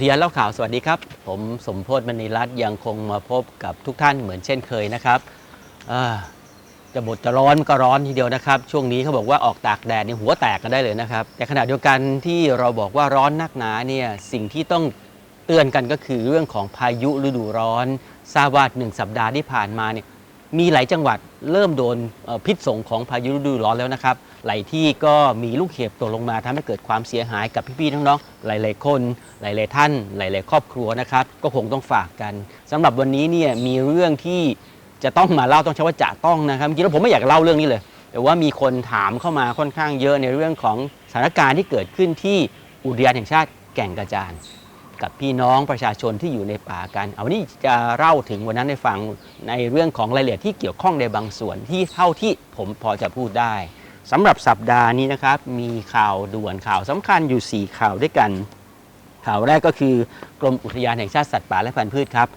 ทยานเล่าข่าวสวัสดีครับ ผมสมโพศมณีรัตน์ยังคงมาพบกับทุกท่านเหมือนเช่นเคยนะครับจะบดจะร้อนก็ร้อนทีเดียวนะครับ ช่วงนี้เขาบอกว่าออกตากแดดนี่หัวแตกกันได้เลยนะครับ แต่ขณะเดียวกันที่เราบอกว่าร้อนนักหนาเนี่ยสิ่งที่ต้องเตือนกันก็คือเรื่องของพายุฤดูร้อนทราบว่าหนึ่งสัปดาห์ที่ผ่านมาเนี่ยมีหลายจังหวัดเริ่มโดนพิษสงของพายุฤดูร้อนแล้วนะครับ หลายที่ก็มีลูกเห็บตกลงมาทำให้เกิดความเสียหายกับพี่ๆน้องๆหลายๆคน หลายๆท่าน หลายๆ ครอบครัวนะครับ ก็คงต้องฝากกันสำหรับวันนี้เนี่ยมีเรื่องที่จะต้องมาเล่าต้องใช้ว่าจะต้องนะครับจริงๆแล้วผมไม่อยากเล่าเรื่องนี้เลย แต่ว่ามีคนถามเข้ามาค่อนข้างเยอะในเรื่องของสถานการณ์ที่เกิดขึ้นที่อุทยานแห่งชาติแก่งกระจานกับพี่น้องประชาชนที่อยู่ในป่ากัน เอาวันนี้จะเล่าถึงวันนั้นให้ฟังในเรื่องของรายละเอียดที่เกี่ยวข้องในบางส่วนที่เท่าที่ผมพอจะพูดได้ สำหรับสัปดาห์นี้นะครับ มีข่าวด่วนข่าวสำคัญอยู่ 4 ข่าวด้วยกัน ข่าวแรกก็คือกรมอุทยานแห่งชาติสัตว์ป่าและพันธุ์พืชครับ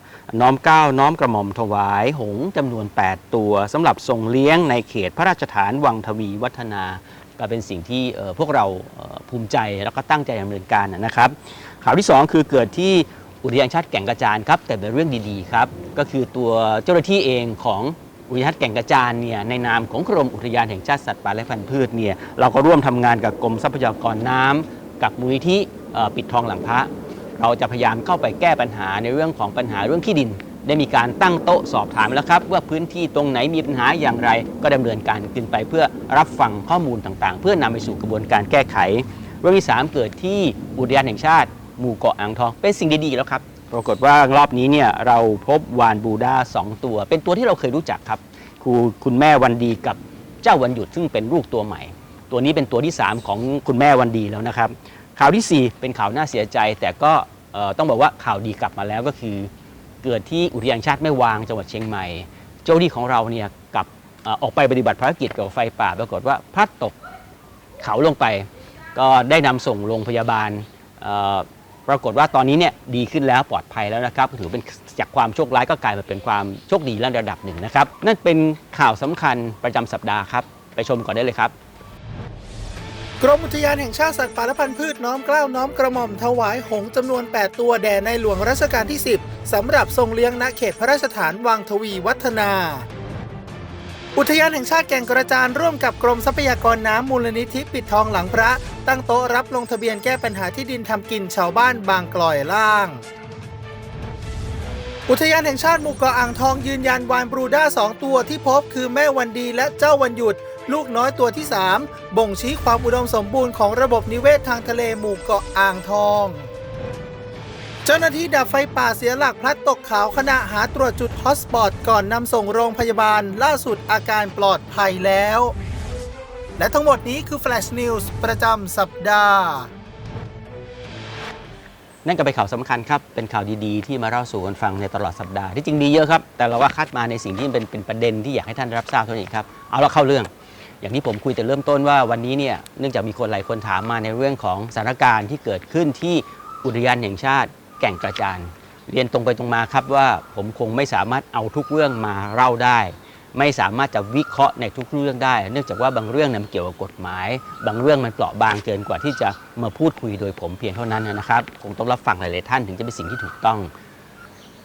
น้อมเก้าน้อมกระหม่อมถวาย หงจำนวน 8 ตัวสำหรับส่งเลี้ยงในเขตพระราชฐานวังทวีวัฒนาก็เป็นสิ่งที่พวกเราภูมิใจแล้วก็ตั้งใจดำเนินการนะครับ ข่าวที่ 2 คือเกิดที่อุทยานชาติแก่งกระจานครับ แต่เป็นเรื่องดีๆครับ ก็คือตัวเจ้าหน้าที่เองของ อุทยานแก่งกระจานเนี่ยในนามของกรมอุทยานแห่งชาติสัตว์ป่าและพันธุ์พืชเนี่ยเราก็ร่วมทำงานกับกรมทรัพยากรน้ำกับมูลนิธิปิดทองหลังพระ เราจะพยายามเข้าไปแก้ปัญหาในเรื่องของปัญหาเรื่องที่ดิน ได้มีการตั้งโต๊ะสอบถามแล้วครับ ว่าพื้นที่ตรงไหนมีปัญหาอย่างไร ก็ดำเนินการขึ้นไปเพื่อรับฟังข้อมูลต่างๆ เพื่อนำไปสู่กระบวนการแก้ไข เรื่องที่ 3 เกิดที่อุทยานแห่งชาติ หมู่เกาะอ่างทองเป็นสิ่งดีๆแล้วครับ ปรากฏว่ารอบนี้เนี่ยเราพบวานบูดา2ตัว เป็นตัวที่เราเคยรู้จักครับครูคุณแม่วันดีกับเจ้าวันหยุดซึ่งเป็นลูกตัวใหม่ ตัวนี้เป็นตัวที่ 3 ของคุณแม่วันดีแล้วนะครับ ข่าวทีสี่4 เป็นข่าวน่าเสียใจ แต่ก็ต้องบอกว่าข่าวดีกลับมาแล้วก็คือ เกิดที่อุทยานชาติแม่วางจังหวัดเชียงใหม่ เจ้าหน้าที่ของเราเนี่ยกับอออกไปปฏิบัติภารกิจเกี่ยวกับไฟป่า ปรากฏว่าพลัดตกเขาลงไป ก็ได้นำส่งโรงพยาบาล ปรากฏว่าตอนนี้เนี่ยดีขึ้นแล้วปลอดภัยแล้วนะครับถือเป็นจากความโชคร้ายก็กลายมาเป็นความโชคดีระดับหนึ่งนะครับ นั่นเป็นข่าวสำคัญประจำสัปดาห์ครับ ไปชมก่อนได้เลยครับ กรมอุทยานแห่งชาติสัตว์ป่าและพันธุ์พืชน้อมเกล้าน้อมกระหม่อมถวายหงจำนวน 8 ตัวแด่ในหลวงรัชกาลที่ 10สำหรับทรงเลี้ยงณเขตพระราชฐานวังทวีวัฒนา อุทยานแห่งชาติแก่งกระจานร่วมกับกรมทรัพยากรน้ำมูลนิธิปิดทองหลังพระ ตั้งโต๊ะรับลงทะเบียนแก้ปัญหาที่ดินทำกินชาวบ้านบางกลอยล่าง อุทยานแห่งชาติหมู่เกาะอ่างทองยืนยันวานบรูด้า 2 ตัวที่พบคือแม่วันดีและเจ้าวันหยุด ลูกน้อยตัวที่ 3 บ่งชี้ความอุดมสมบูรณ์ของระบบนิเวศทางทะเลหมู่เกาะอ่างทอง จ้าหน้าที่ดับไฟป่าเสียหลักพลัดตกเขาขณะหาตรวจจุดฮอตสปอตก่อนนำส่งโรงพยาบาลล่าสุดอาการปลอดภัยแล้ว และทั้งหมดนี้คือ Flash News ประจำสัปดาห์ นั่นก็เป็นข่าวสำคัญครับ เป็นข่าวดีๆ ที่มาเล่าสู่กันฟังในตลอดสัปดาห์ ที่จริงดีเยอะครับ แต่เราว่าคัดมาในสิ่งที่เป็นเป็นประเด็นที่อยากให้ท่านรับทราบเท่านี้ครับ เอาละเข้าเรื่อง อย่างที่ผมคุยแต่เริ่มต้นว่าวันนี้เนี่ย เนื่องจากมีคนหลายคนถามมาในเรื่องของสถานการณ์ที่เกิดขึ้นที่อุทยานแห่งชาติ แก่งกระจานเรียนตรงไปตรงมาครับว่าผมคงไม่สามารถเอาทุกเรื่องมาเล่าได้ ไม่สามารถจะวิเคราะห์ในทุกเรื่องได้ เนื่องจากว่าบางเรื่องเนี่ยมันเกี่ยวกับกฎหมาย บางเรื่องมันเปราะบางเกินกว่าที่จะมาพูดคุยโดยผมเพียงเท่านั้นนะครับคงต้องรับฟังหลายๆท่านถึงจะเป็นสิ่งที่ถูกต้อง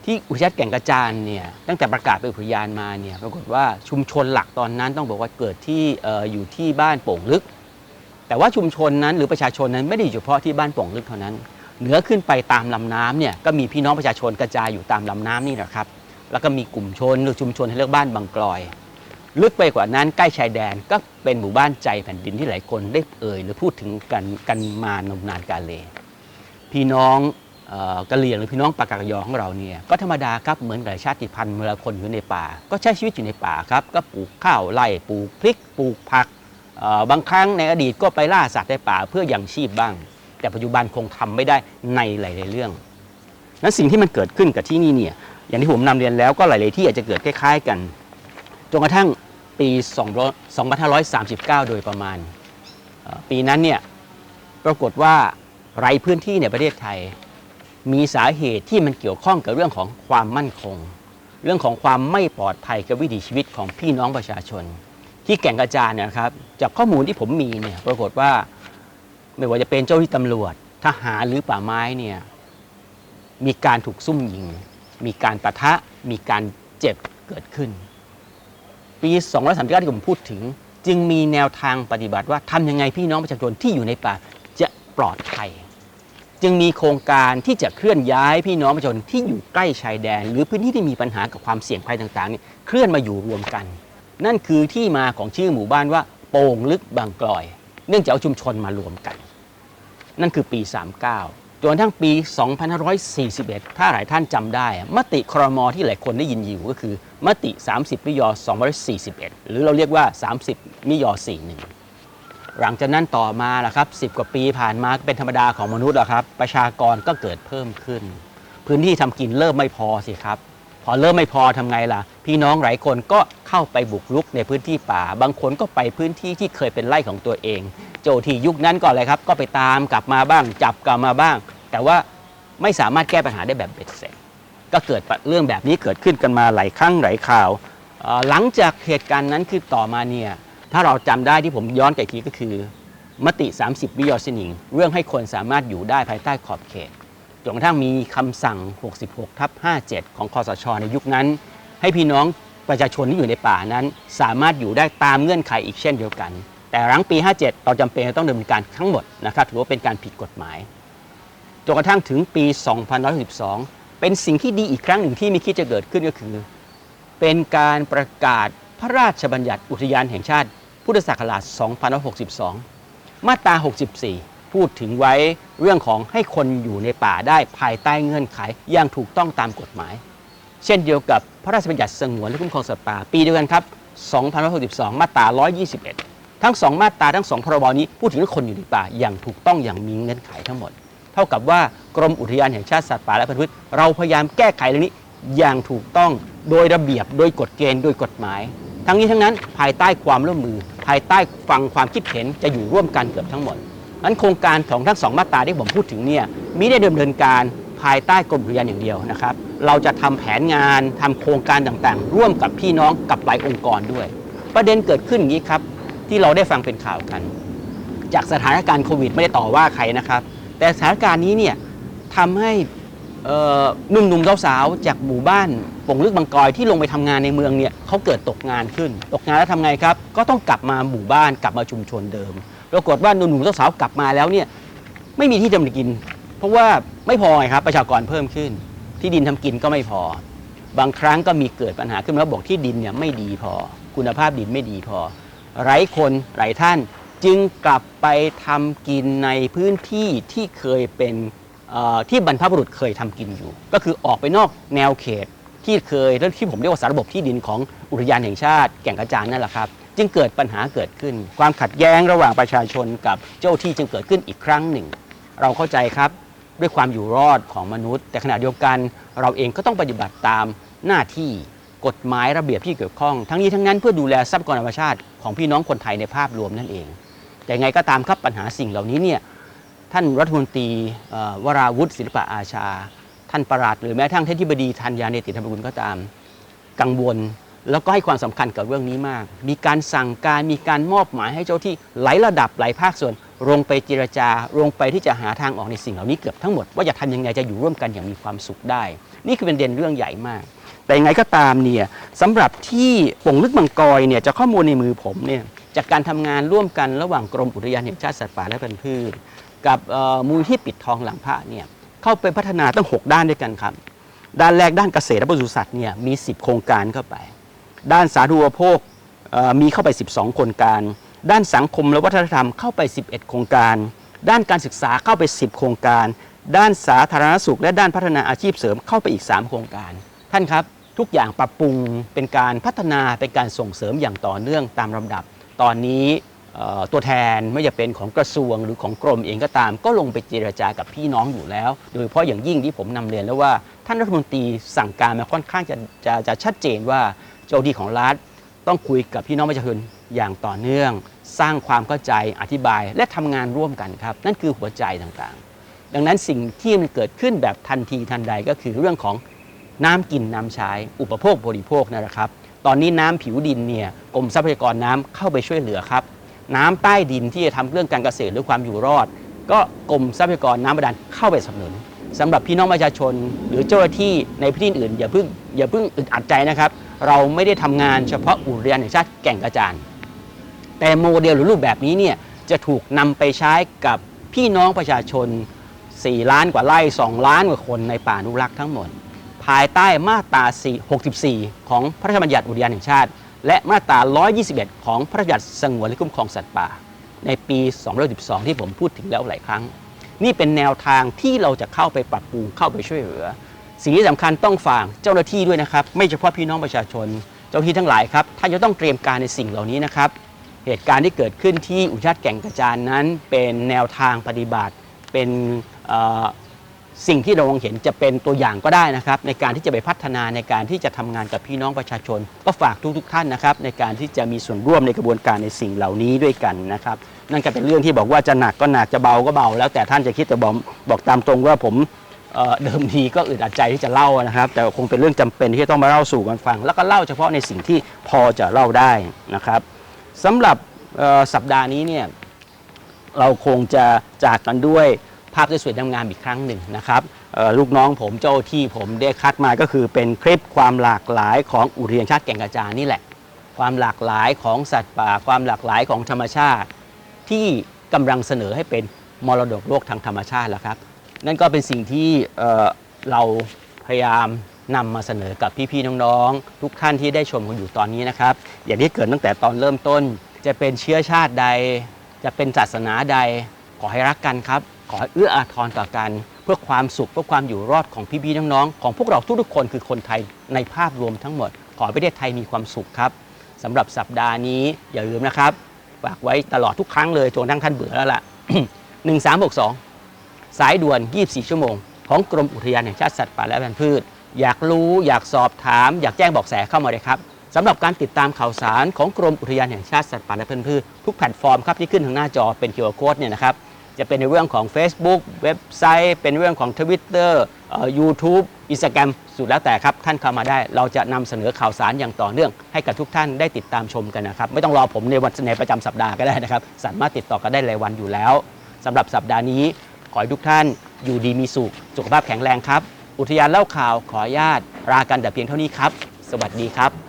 ที่อุทยานแก่งกระจานเนี่ยตั้งแต่ประกาศเป็นอุทยานมาเนี่ยปรากฏว่าชุมชนหลักตอนนั้นต้องบอกว่าเกิดที่อออยู่ที่บ้านโป่งลึก แต่ว่าชุมชนนั้นหรือประชาชนนั้นไม่ได้อยู่เฉพาะที่บ้านโป่งลึกเท่านั้น เหนือขึ้นไปตามลำน้ำเนี่ยก็มีพี่น้องประชาชนกระจายอยู่ตามลำน้ำนี่แหละครับ แล้วก็มีกลุ่มชนหรือชุมชนที่เรียกบ้านบางกลอย ลึกไปกว่านั้นใกล้ชายแดนก็เป็นหมู่บ้านใจแผ่นดินที่หลายคนได้เอ่ยหรือพูดถึงกันกันมานมนานกาเล พี่น้องกะเหรี่ยงหรือพี่น้องปากกากยอของเราเนี่ยก็ธรรมดาครับเหมือนกับชาติพันธุ์เวลาคนอยู่ในป่า ก็ใช้ชีวิตอยู่ในป่าครับก็ปลูกข้าวไร่ปลูกพริกปลูกผักบางครั้งในอดีตก็ไปล่าสัตว์ในป่าเพื่อยังชีพบ้าง แต่ปัจจุบันคงทำไม่ได้ในหลาย ๆ เรื่อง นั้นสิ่งที่มันเกิดขึ้นกับที่นี่เนี่ย อย่างที่ผมนำเรียนแล้วก็หลาย ๆ ที่อาจจะเกิดคล้าย ๆ กัน จนกระทั่งปี2539 โดยประมาณ ปีนั้นเนี่ยปรากฏว่าไรพื้นที่ในประเทศไทย มีสาเหตุที่มันเกี่ยวข้องกับเรื่องของความมั่นคง เรื่องของความไม่ปลอดภัยกับวิถีชีวิตของพี่น้องประชาชน ที่แก่งกระจานนะครับ จากข้อมูลที่ผมมีเนี่ยปรากฏว่า ไม่ว่าจะเป็นเจ้าที่ตำรวจทหารหรือป่าไม้เนี่ยมีการถูกซุ่มยิง มีการปะทะ มีการเจ็บเกิดขึ้น ปี239ที่ผมพูดถึง จึงมีแนวทางปฏิบัติว่าทำยังไงพี่น้องประชาชนที่อยู่ในป่าจะปลอดภัย จึงมีโครงการที่จะเคลื่อนย้ายพี่น้องประชาชนที่อยู่ใกล้ชายแดน หรือพื้นที่ที่มีปัญหากับความเสี่ยงภัยต่างๆเนี่ยเคลื่อนมาอยู่รวมกัน นั่นคือที่มาของชื่อหมู่บ้านว่า โป่งลึกบางกลอย เนื่องจากเอาชุมชนมารวมกัน นั่นคือปี 39 จนทั่งปี 2541 ถ้าหลายท่านจำได้ มติครมที่หลายคนได้ยินอยู่ก็คือ มติ 30 มิยอ241 หรือเราเรียกว่า 30 มิยอ41 หลังจากนั้นต่อมาล่ะครับ 10 กว่าปีผ่านมาก็เป็นธรรมดาของมนุษย์อะครับ ประชากรก็เกิดเพิ่มขึ้น พื้นที่ทำกินเริ่มไม่พอสิครับพอเริ่มไม่พอทำไงล่ะ พี่น้องหลายคนก็เข้าไปบุกรุกในพื้นที่ป่า บางคนก็ไปพื้นที่ที่เคยเป็นไร่ของตัวเอง โจที่ยุคนั้นก่อนเลยครับ ก็ไปตามกลับมาบ้าง จับกลับมาบ้าง แต่ว่าไม่สามารถแก้ปัญหาได้แบบเบ็ดเสร็จก็เกิดเรื่องแบบนี้เกิดขึ้นกันมาหลายครั้งหลายข่าว หลังจากเหตุการณ์นั้นคือต่อมาเนี่ยถ้าเราจำได้ที่ผมย้อนกลับีกทีก็คือ มติ 30 วิยอสนิง เรื่องให้คนสามารถอยู่ได้ภายใต้ขอบเขตจนกระทั่งมีคำสั่ง 66 ทับ 57 ของคอสชในยุคนั้น ให้พี่น้องประชาชนที่อยู่ในป่านั้น สามารถอยู่ได้ตามเงื่อนไขอีกเช่นเดียวกัน แต่หลังปี 57 เราจำเป็นต้องดำเนินการทั้งหมดนะครับถือว่าเป็นการผิดกฎหมายจนกระทั่งถึงปี 2512 เป็นสิ่งที่ดีอีกครั้งหนึ่งที่ไม่คิดจะเกิดขึ้นก็คือ เป็นการประกาศพระราชบัญญัติอุทยานแห่งชาติพุทธศักราช 2562 มาตรา 64 พูดถึงไว้เรื่องของให้คนอยู่ในป่าได้ภายใต้เงื่อนไขอย่างถูกต้องตามกฎหมาย เช่นเดียวกับพระราชบัญญัติสงวนและคุ้มครองสัตว์ป่า ปีเดียวกันครับ 2562 มาตรา 121 ทั้ง2มาตราทั้ง2พรบนี้พูดถึงเรื่องคนอยู่ในป่าอย่างถูกต้องอย่างมีเงื่อนไขทั้งหมด เท่ากับว่ากรมอุทยานแห่งชาติสัตว์ป่าและพันธุ์พืชเราพยายามแก้ไขเรื่องนี้อย่างถูกต้องโดยระเบียบโดยกฎเกณฑ์โดยกฎหมาย ทั้งนี้ทั้งนั้นภายใต้ความร่วมมือ ภายใต้ฟังความคิดเห็นจะอยู่ร่วมกันเกือบทั้งหมดนั้นโครงการของทั้งสองมาตราที่ผมพูดถึงเนี่ยมิได้ดำเนินการภายใต้กรมอุทยานอย่างเดียวนะครับ เราจะทำแผนงานทำโครงการต่างๆ ร่วมกับพี่น้องกับหลายองค์กรด้วย ประเด็นเกิดขึ้นอย่างนี้ครับ ที่เราได้ฟังเป็นข่าวกัน จากสถานการณ์โควิดไม่ได้ต่อว่าใครนะครับ แต่สถานการณ์นี้เนี่ยทำให้เอ่อหนุ่มสาวๆจากหมู่บ้านปงลึกบางกอยที่ลงไปทำงานในเมืองเนี่ยเขาเกิดตกงานขึ้น ตกงานแล้วทำไงครับ ก็ต้องกลับมาหมู่บ้านกลับมาชุมชนเดิมปรากฏว่าหนุ่มสาวๆกลับมาแล้วเนี่ยไม่มีที่ทำกิน เพราะว่าไม่พอครับประชากรเพิ่มขึ้น ที่ดินทำกินก็ไม่พอ บางครั้งก็มีเกิดปัญหาขึ้นมาบอกที่ดินเนี่ยไม่ดีพอ คุณภาพดินไม่ดีพอ ไร้คนไร้ท่าน จึงกลับไปทำกินในพื้นที่ที่เคยเป็นที่บรรพบุรุษเคยทำกินอยู่ ก็คือออกไปนอกแนวเขตที่เคยและที่ผมเรียกว่าสารระบบที่ดินของอุทยานแห่งชาติ แก่งกระจานนั่นแหละครับ จึงเกิดปัญหาเกิดขึ้น ความขัดแย้งระหว่างประชาชนกับเจ้าที่จึงเกิดขึ้นอีกครั้งหนึ่ง เราเข้าใจครับด้วยความอยู่รอดของมนุษย์ แต่ขณะเดียวกันเราเองก็ต้องปฏิบัติตามหน้าที่ กฎหมายระเบียบที่เกี่ยวข้อง ทั้งนี้ทั้งนั้นเพื่อดูแลทรัพยากรธรรมชาติของพี่น้องคนไทยในภาพรวมนั่นเอง แต่ไงก็ตามครับปัญหาสิ่งเหล่านี้เนี่ยท่านรัฐมนตรีวราวุฒิศิลปะอาชา ท่านประหลัดหรือแม้ทั้งท่านที่บดีธัญญาเนติธรรมกุลก็ตาม กังวลแล้วก็ให้ความสำคัญกับเรื่องนี้มาก มีการสั่งการ มีการมอบหมายให้เจ้าที่หลายระดับหลายภาคส่วนลงไปเจรจาลงไปที่จะหาทางออกในสิ่งเหล่านี้เกือบทั้งหมด ว่าจะทำยังไงจะอยู่ร่วมกันอย่างมีความสุขได้ นี่คือเป็นเด่นเรื่องใหญ่มาก แต่ยังไงก็ตามเนี่ยสำหรับที่ป่งลึกบางกอยเนี่ยจะข้อมูลในมือผมเนี่ยจากการทำงานร่วมกันระหว่างกรมอุทยานแห่งชาติสัตว์ป่าและพันธุ์พืชกับมูลที่ปิดทองหลังพระเนี่ยเข้าไปพัฒนาตั้ง 6 ด้านด้วยกันครับ ด้านแรกด้านเกษตรและปศุสัตว์เนี่ยมี 10 โครงการเข้าไป ด้านสาธารณโภคเอ่อมีเข้าไป 12 โครงการ ด้านสังคมและวัฒนธรรมเข้าไป 11 โครงการ ด้านการศึกษาเข้าไป 10 โครงการ ด้านสาธารณสุข และด้านพัฒนาอาชีพเสริมเข้าไปอีก 3 โครงการ ท่านครับ ทุกอย่างปรับปรุงเป็นการพัฒนาเป็นการส่งเสริมอย่างต่อเนื่องตามลำดับ ตอนนี้ตัวแทนไม่ว่าจะเป็นของกระทรวงหรือของกรมเองก็ตาม ก็ลงไปเจรจากับพี่น้องอยู่แล้ว โดยเฉพาะอย่างยิ่งที่ผมนำเรียนแล้วว่าท่านรัฐมนตรีสั่งการมาค่อนข้างจะจะจะชัดเจนว่าเจ้าหน้าที่ของรัฐต้องคุยกับพี่น้องประชาชนอย่างต่อเนื่อง สร้างความเข้าใจอธิบายและทำงานร่วมกันครับ นั่นคือหัวใจต่างๆ ดังนั้นสิ่งที่มันเกิดขึ้นแบบทันทีทันใดก็คือเรื่องของ น้ำกินน้ำใช้ อุปโภคบริโภคนะครับ ตอนนี้น้ำผิวดินเนี่ยกรมทรัพยากรน้ำเข้าไปช่วยเหลือครับ น้ำใต้ดินที่จะทำเรื่องการเกษตรหรือความอยู่รอด ก็กรมทรัพยากรน้ำบาดาลเข้าไปสนับสนุนสำหรับพี่น้องประชาชน หรือเจ้าหน้าที่ในพื้นที่อื่นอย่าเพิ่งอย่าเพิ่งอึดอัดใจนะครับ เราไม่ได้ทำงานเฉพาะอุทยานแห่งชาติแก่งกระจานแต่โมเดลหรือรูปแบบนี้เนี่ยจะถูกนำไปใช้กับพี่น้องประชาชน 4 ล้านกว่าไร่ 2 ล้านกว่าคนในป่านุรักษ์ทั้งหมด ภายใต้มาตรา64 ของพระราชบัญญัติอุทยานแห่งชาติ และมาตรา 121 ของพระราชบัญญัติสงวนและคุ้มครองสัตว์ป่า ในปี 2012 ที่ผมพูดถึงแล้วหลายครั้ง นี่เป็นแนวทางที่เราจะเข้าไปปรับปรุงเข้าไปช่วยเหลือ สิ่งที่สำคัญต้องฝากเจ้าหน้าที่ด้วยนะครับ ไม่เฉพาะพี่น้องประชาชน เจ้าหน้าที่ทั้งหลายครับท่านจะต้องเตรียมการในสิ่งเหล่านี้นะครับ เหตุการณ์ที่เกิดขึ้นที่อุทยานแก่งกระจานนั้น เป็นแนวทางปฏิบัติ เป็น สิ่งที่เรามองเห็นจะเป็นตัวอย่างก็ได้นะครับ ในการที่จะไปพัฒนาในการที่จะทำงานกับพี่น้องประชาชน ก็ฝากทุกๆท่านนะครับ ในการที่จะมีส่วนร่วมในกระบวนการในสิ่งเหล่านี้ด้วยกันนะครับ นั่นก็เป็นเรื่องที่บอกว่าจะหนักก็หนักจะเบาก็เบา แล้วแต่ท่านจะคิดแต่บอกบอกตามตรงว่าผมเเดิมทีก็อึดอัดใจที่จะเล่านะครับ แต่คงเป็นเรื่องจำเป็นที่จะต้องมาเล่าสู่กันฟัง แล้วก็เล่าเฉพาะในสิ่งที่พอจะเล่าได้นะครับสำหรับสัปดาห์นี้เนี่ยเราคงจะจากกันด้วย ภาพสวยๆงามๆอีกครั้งหนึ่งนะครับลูกน้องผมเจ้าที่ผมได้คัดมาก็คือเป็นคลิปความหลากหลายของอุทยนชาติแก่งกระจานนี่แหละ ความหลากหลายของสัตว์ป่า ความหลากหลายของธรรมชาติ ที่กำลังเสนอให้เป็นมรดกโลกทางธรรมชาติแล้วครับนั่นก็เป็นสิ่งที่เเราพยายามนำมาเสนอกับพี่ๆน้องๆ ทุกท่านที่ได้ชมกันอยู่ตอนนี้นะครับ อย่างที่เกิดตั้งแต่ตอนเริ่มต้น จะเป็นเชื้อชาติใด จะเป็นศาสนาใดขอให้รักกันครับ ขอเอื้ออาทรต่อกัน เพื่อความสุขเพื่อความอยู่รอดของพี่ๆน้องๆของพวกเราทุกๆคนคือคนไทยในภาพรวมทั้งหมด ขอประเทศไทยมีความสุขครับสำหรับสัปดาห์นี้อย่าลืมนะครับฝากไว้ตลอดทุกครั้งเลยจนทั้งท่านเบื่อแล้วล่ะ 1362 สายด่วน 24 ชั่วโมง ของกรมอุทยานแห่งชาติสัตว์ป่าและพันธุ์พืช อยากรู้อยากสอบถาม อยากแจ้งบอกแสเข้ามาเลยครับสำหรับการติดตามข่าวสารของกรมอุทยานแห่งชาติสัตว์ป่าและพันธุ์พืชทุกแพลตฟอร์มครับที่ขึ้นทางหน้าจอเป็น QR Code เนี่ยนะครับ จะเป็นในเรื่องของ Facebook เว็บไซต์ เป็นเรื่องของ Twitter เอ่อ YouTube Instagram สุดแล้วแต่ครับ ท่านเข้ามาได้ เราจะนำเสนอข่าวสารอย่างต่อเนื่อง ให้กับทุกท่านได้ติดตามชมกันนะครับ ไม่ต้องรอผมในวันในประจำสัปดาห์ก็ได้นะครับ สามารถติดต่อกันได้รายวันอยู่แล้วสำหรับสัปดาห์นี้ ขอให้ทุกท่านอยู่ดีมีสุข สุขภาพแข็งแรงครับ อุทยานเล่าข่าวขออนุญาตลากันแต่เพียงเท่านี้ครับ สวัสดีครับ